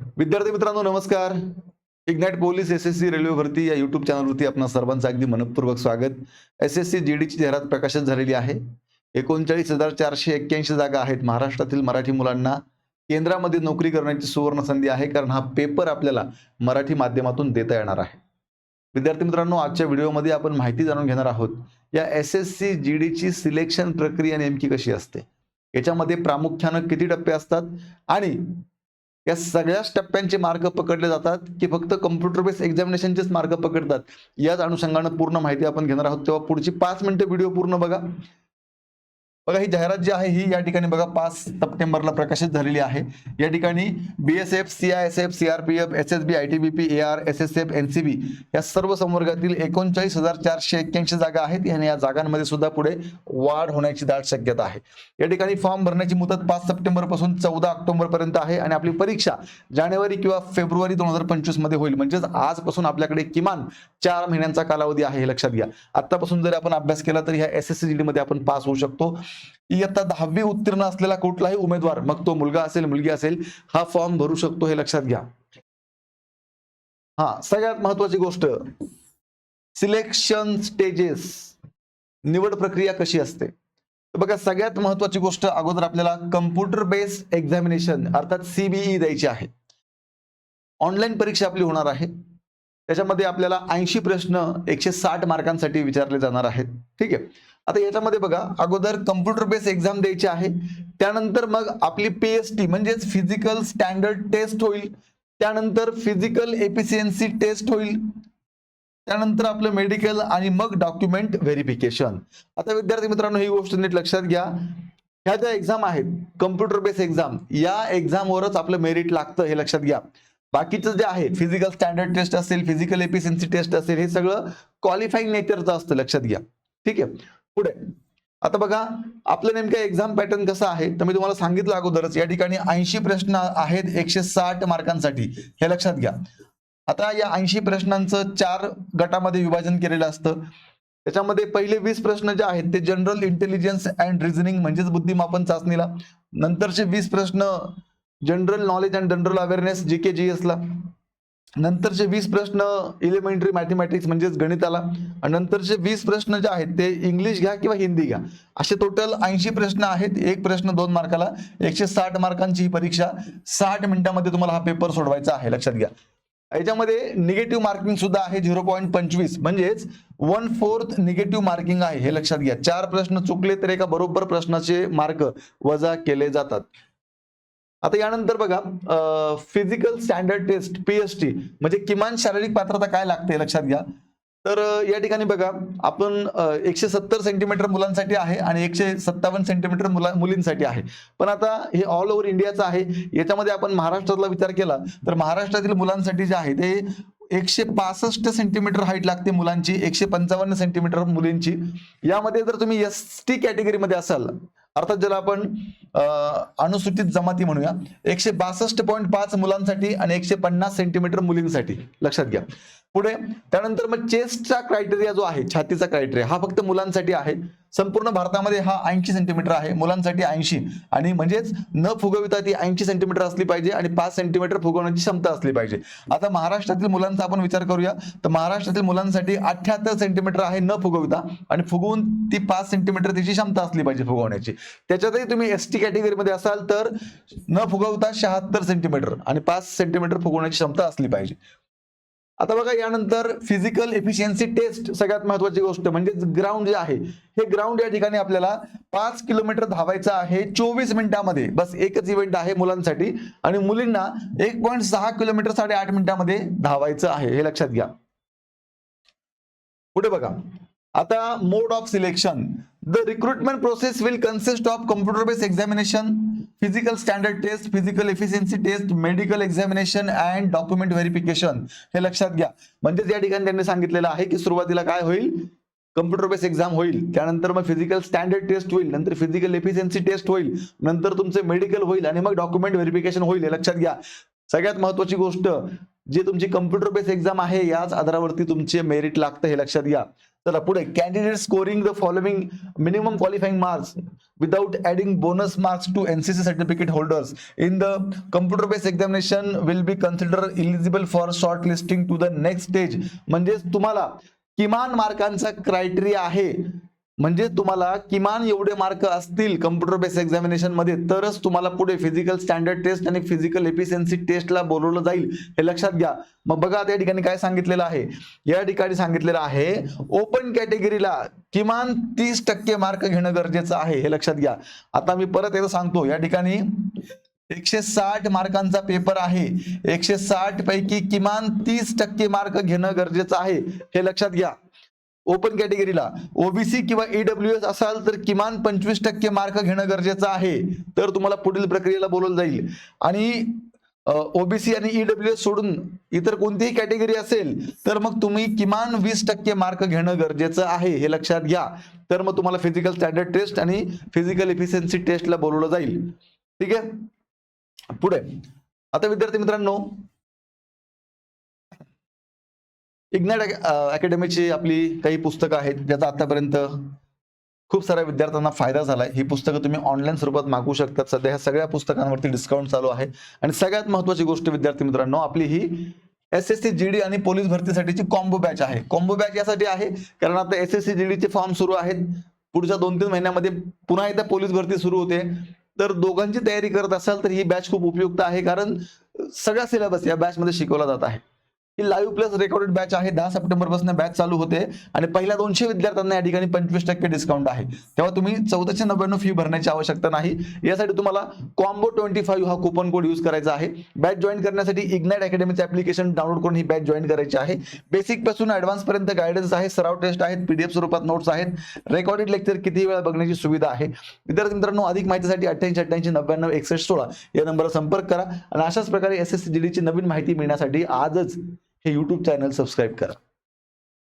विद्यार्थी मित्रांनो नमस्कार. Ignite police S S C railway भरती या युट्यूब चॅनलवरती आपणा सर्वांचं अगदी मनपूर्वक स्वागत. एस एस सी जीडीची जाहिरात प्रकाशित झालेली आहे. एकोणचाळीस हजार चारशे एक्क्याऐंशी जागा आहेत. महाराष्ट्रातील मराठी मुलांना केंद्रामध्ये नोकरी करण्याची सुवर्ण संधी आहे. कारण हा पेपर आपल्याला मराठी माध्यमातून देता येणार आहे. विद्यार्थी मित्रांनो आजच्या व्हिडिओमध्ये आपण माहिती जाणून घेणार आहोत. या एस एस सी जी डीची सिलेक्शन प्रक्रिया नेमकी कशी असते? याच्यामध्ये प्रामुख्यानं किती टप्पे असतात? आणि या सगळ्याच टप्प्यांचे मार्ग पकडले जातात की फक्त कम्प्युटर बेस एक्झामिनेशनचेच मार्ग पकडतात. याच अनुषंगानं पूर्ण माहिती आपण घेणार आहोत. तेव्हा पुढची पाच मिनिटं व्हिडिओ पूर्ण बघा. बघा ही जाहिरात जी आहे ही या ठिकाणी बघा पाच सप्टेंबरला प्रकाशित झालेली आहे. या ठिकाणी BSF CISF CRPF S S B I T B P A R S S F N C B या सर्व संवर्गातील एकोणचाळीस हजार चारशे एक्क्याऐंशी जागा आहेत. आणि या जागांमध्ये सुद्धा पुढे वाढ होण्याची दाट शक्यता आहे. या ठिकाणी फॉर्म भरण्याची मुदत पाच सप्टेंबरपासून चौदा ऑक्टोबर पर्यंत आहे. आणि आपली परीक्षा जानेवारी किंवा फेब्रुवारी दोन हजार पंचवीसमध्ये होईल. म्हणजेच आजपासून आपल्याकडे किमान चार महिन्यांचा कालावधी आहे हे लक्षात घ्या. आतापासून जर आपण अभ्यास केला तर ह्या एस एस सी मध्ये आपण पास होऊ शकतो. इयत्ता दहावी उत्तीर्ण असलेला कुठलाही उमेदवार मग तो मुलगा असेल मुलगी असेल हा फॉर्म भरू शकतो हे लक्षात घ्या. हा सगळ्यात महत्वाची गोष्ट सिलेक्शन स्टेजेस निवड प्रक्रिया कशी असते? बघा सगळ्यात महत्वाची गोष्ट अगोदर आपल्याला कम्प्युटर बेस्ड एक्झामिनेशन अर्थात सीबीई द्यायची आहे. ऑनलाईन परीक्षा आपली होणार आहे. त्याच्यामध्ये आपल्याला ऐंशी प्रश्न एकशे साठ मार्कांसाठी विचारले जाणार आहेत. ठीक आहे? आता याच्यामध्ये बघा अगोदर कम्प्युटर बेस एक्झाम द्यायची आहे. त्यानंतर मग आपली पीएसटी म्हणजेच फिजिकल स्टँडर्ड टेस्ट होईल. त्यानंतर फिजिकल एफिशियन्सी टेस्ट होईल. त्यानंतर आपलं मेडिकल आणि मग डॉक्युमेंट व्हेरिफिकेशन आता विद्यार्थी मित्रांनो ही गोष्ट नीट लक्षात घ्या. ह्या ज्या एक्झाम आहेत कम्प्युटर बेस एक्झाम या एक्झामवरच आपलं मेरिट लागतं हे लक्षात घ्या. बाकीचं जे आहे फिजिकल स्टँडर्ड टेस्ट असेल फिजिकल एफिशियन्सी टेस्ट असेल हे सगळं क्वालिफाईंग नेचरचं असतं लक्षात घ्या. ठीक आहे? पुढे. आता बघा आपलं नेमकं एक्झाम पॅटर्न कसं आहे? तर मी तुम्हाला सांगितलं अगोदरच या ठिकाणी ऐंशी प्रश्न आहेत एकशे साठ मार्कांसाठी. हे लक्षात घ्या. आता या ऐंशी प्रश्नांचं चार गटामध्ये विभाजन केलेलं असतं. त्याच्यामध्ये पहिले वीस प्रश्न जे आहेत ते जनरल इंटेलिजन्स अँड रिझनिंग म्हणजेच बुद्धिमापन चाचणीला. नंतरचे वीस प्रश्न general knowledge and general awareness G K G एसला नंतरचे वीस प्रश्न इलिमेंटरी मॅथमॅटिक्स म्हणजेच गणिताला. आणि नंतरचे वीस प्रश्न जे आहेत ते इंग्लिश घ्या किंवा हिंदी घ्या. असे टोटल ऐंशी प्रश्न आहेत. एक प्रश्न दोन मार्काला. एकशे साठ मार्कांची ही परीक्षा. साठ मिनिटांमध्ये तुम्हाला हा पेपर सोडवायचा आहे. लक्षात घ्या. याच्यामध्ये निगेटिव्ह मार्किंग सुद्धा आहे. झिरो पॉईंट पंचवीस. म्हणजेच वन फोर्थ निगेटिव्ह मार्किंग आहे. हे लक्षात घ्या. चार प्रश्न चुकले तर एका बरोबर प्रश्नाचे मार्क वजा केले जातात. आता यानंतर बघा फिजिकल स्टँडर्ड टेस्ट पीएसटी म्हणजे किमान शारीरिक पात्रता काय लागते लक्षात घ्या. तर या ठिकाणी बघा आपण एकशे सत्तर सेंटीमीटर मुलांसाठी आहे आणि एकशे सत्तावन्न सेंटीमीटर मुला मुलींसाठी आहे. पण आता हे ऑल ओव्हर इंडियाचं आहे. याच्यामध्ये आपण महाराष्ट्रातला विचार केला तर महाराष्ट्रातील मुलांसाठी जे आहे ते एकशे पासष्ट सेंटीमीटर हाईट लागते मुलांची एकशे पंचावन्न सेंटीमीटर मुलींची. यामध्ये जर तुम्ही एस टी कॅटेगरीमध्ये असाल अर्थात ज्याला आपण अनुसूचित जमाती म्हणूया एकशे बासष्ट पॉईंट पाच मुलांसाठी आणि एकशे पन्नास सेंटीमीटर मुलींसाठी. लक्षात घ्या. पुढे त्यानंतर मग चेस्टचा क्रायटेरिया जो आहे छातीचा क्रायटेरिया हा फक्त मुलांसाठी आहे. संपूर्ण भारतामध्ये हा ऐंशी सेंटीमीटर आहे. मुलांसाठी ऐंशी. आणि म्हणजेच न फुगविता ती ऐंशी सेंटीमीटर असली पाहिजे आणि पाच सेंटीमीटर फुगवण्याची क्षमता असली पाहिजे. आता महाराष्ट्रातील मुलांचा आपण विचार करूया. तर महाराष्ट्रातील मुलांसाठी अठ्याहत्तर सेंटीमीटर आहे न फुगविता आणि फुगवून ती पाच सेंटीमीटर तिची क्षमता असली पाहिजे फुगवण्याची. त्याच्यातही तुम्ही एस टी कॅटेगरीमध्ये असाल तर न फुगवता शहात्तर सेंटीमीटर आणि पाच सेंटीमीटर फुगवण्याची क्षमता असली पाहिजे. आता बघा यानंतर फिजिकल एफिशियन्सी टेस्ट सगळ्यात महत्वाची गोष्ट म्हणजे ग्राउंड जे आहे हे ग्राउंड या ठिकाणी आपल्याला पाच किलोमीटर धावायचं आहे चोवीस मिनिटांमध्ये. बस एकच इव्हेंट आहे मुलांसाठी आणि मुलींना एक पॉईंट सहा किलोमीटर साडे आठ मिनिटांमध्ये धावायचं आहे. हे लक्षात घ्या. पुढे बघा. आता mode of selection the recruitment process will consist of computer based examination physical standard test physical efficiency test medical examination and document verification हे लक्षात घ्या. म्हणजेच या ठिकाणी त्यांनी सांगितलेलं आहे की सुरुवातीला काय होईल? कम्प्युटर बेस एक्झाम होईल. त्यानंतर मग फिजिकल स्टँडर्ड टेस्ट होईल. नंतर फिजिकल एफिशियन्सी टेस्ट होईल. नंतर तुमचे मेडिकल होईल आणि मग डॉक्युमेंट व्हेरिफिकेशन होईल. हे लक्षात घ्या. सगळ्यात महत्वाची गोष्ट जी तुमची कम्प्युटर बेस एक्झाम आहे याच आधारावरती तुमचे मेरिट लागतं हे लक्षात घ्या. चला पुढे. Candidate scoring the following minimum qualifying marks without adding bonus marks to NCC certificate holders in the computer based examination will be consider eligible for short listing to the next stage म्हणजेच तुम्हाला किमान मार्कांचा criteria आहे. म्हणजे तुम्हाला किमान एवढे mark असतील computer based एक्झामिनेशनमध्ये तरच तुम्हाला पुढे फिजिकल स्टँडर्ड टेस्ट आणि फिजिकल एफिशियन्सी टेस्टला बोलवलं जाईल. हे लक्षात घ्या. मग बघा त्या ठिकाणी काय सांगितलेलं आहे. या ठिकाणी सांगितलेलं आहे ओपन कॅटेगरीला किमान तीस टक्के मार्क घेणं गरजेचं आहे. हे लक्षात घ्या. आता मी परत एकदा सांगतो या ठिकाणी एकशे साठ मार्कांचा पेपर आहे. एकशे साठ पैकी किमान तीस टक्के मार्क घेणं गरजेचं आहे. हे लक्षात घ्या. ओपन कॅटेगरीला ओबीसी किंवा ईडब्ल्यू एस असाल तर किमान पंचवीस टक्के मार्क घेणं गरजेचं आहे. तर तुम्हाला पुढील प्रक्रियेला बोलवलं जाईल. आणि ओबीसी आणि ईडब्ल्यू एस सोडून इतर कोणतीही कॅटेगरी असेल तर मग तुम्ही किमान वीस टक्के मार्क घेणं गरजेचं आहे हे लक्षात घ्या. तर मग तुम्हाला फिजिकल स्टँडर्ड टेस्ट आणि फिजिकल इफिशियन्सी टेस्टला बोलवलं जाईल. ठीक आहे? पुढे. आता विद्यार्थी मित्रांनो इग्नॅट अकॅडमीची uh, आपली काही पुस्तकं आहेत ज्याचा आतापर्यंत खूप साऱ्या विद्यार्थ्यांना फायदा झालाय. ही पुस्तकं तुम्ही ऑनलाईन स्वरूपात मागवू शकतात. सध्या ह्या सगळ्या पुस्तकांवरती डिस्काउंट चालू आहे. आणि सगळ्यात महत्वाची गोष्ट विद्यार्थी मित्रांनो आपली ही एस एस सी जीडी आणि पोलीस भरतीसाठीची कॉम्बो बॅच आहे. कॉम्बो बॅच यासाठी आहे कारण आता एस एस सी जीडीचे फॉर्म सुरू आहेत. पुढच्या दोन तीन महिन्यामध्ये पुन्हा एकदा पोलीस भरती सुरू होते. तर दोघांची तयारी करत असाल तर ही बॅच खूप उपयुक्त आहे कारण सगळा सिलेबस या बॅच मध्ये शिकवला जात आहे ही लाईव्ह प्लस रेकॉर्डेड बॅच आहे. दहा सप्टेंबरपासून बॅच चालू होते. आणि पहिल्या दोनशे विद्यार्थ्यांना या ठिकाणी पंचवीस टक्के डिस्काउंट आहे. तेव्हा तुम्ही चौदाशे नव्याण्णव फी भरण्याची आवश्यकता नाही. यासाठी तुम्हाला कॉम्बो ट्वेंटी फाईव्ह हा कुपन कोड यूज करायचा आहे. बॅच जॉईन करण्यासाठी इग्नाइट अकॅडमीचं ऍप्लिकेशन डाउनलोड करून ही बॅच जॉईन करायची आहे. बेसिकपासून ऍडव्हान्स पर्यंत गायडन्स आहे सराव टेस्ट आहेत. पीडीएफ स्वरूपात नोट्स आहेत. रेकॉर्डेड लेक्चर किती वेळा बघण्याची सुविधा आहे. विद्यार्थी मित्रांनो अधिक माहितीसाठी अठ्ठ्याऐंशी अठ्ठ्याऐंशी नव्याण्णव एकसष्ट सोळा या नंबरवर संपर्क करा. आणि अशाच प्रकारे एस एस सी नवीन माहिती मिळण्यासाठी आजच हे यूट्यूब चॅनल सबस्क्राईब करा.